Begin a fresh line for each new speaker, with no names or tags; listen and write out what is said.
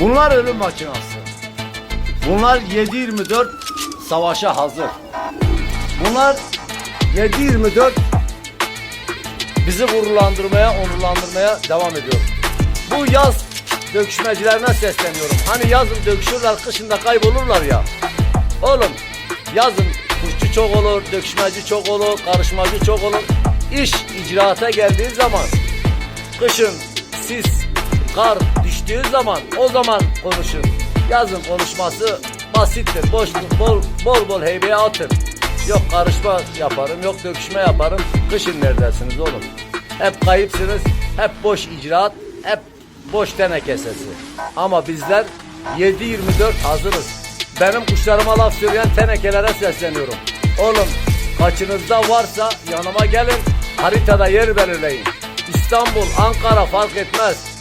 Bunlar ölüm makinası. Bunlar 7-24 savaşa hazır. Bunlar 7-24 bizi gururlandırmaya, onurlandırmaya devam ediyor. Bu yaz döküşmecilerine sesleniyorum. Hani yazın döküşürler, kışında kaybolurlar ya. Oğlum yazın kuşçu çok olur, döküşmeci çok olur, karışmacı çok olur. İş icraata geldiği zaman kışın sis, kar düştüğü zaman o zaman konuşun. Yazın konuşması basittir. Boş, bol, bol bol heybeye atın. Yok karışma yaparım, yok döküşme yaparım. Kışın neredesiniz oğlum? Hep kayıpsınız, hep boş icraat, hep boş teneke sesi. Ama bizler 7-24 hazırız. Benim kuşlarıma laf söyleyen tenekelere sesleniyorum. Oğlum kaçınızda varsa yanıma gelin haritada yer belirleyin. İstanbul, Ankara fark etmez.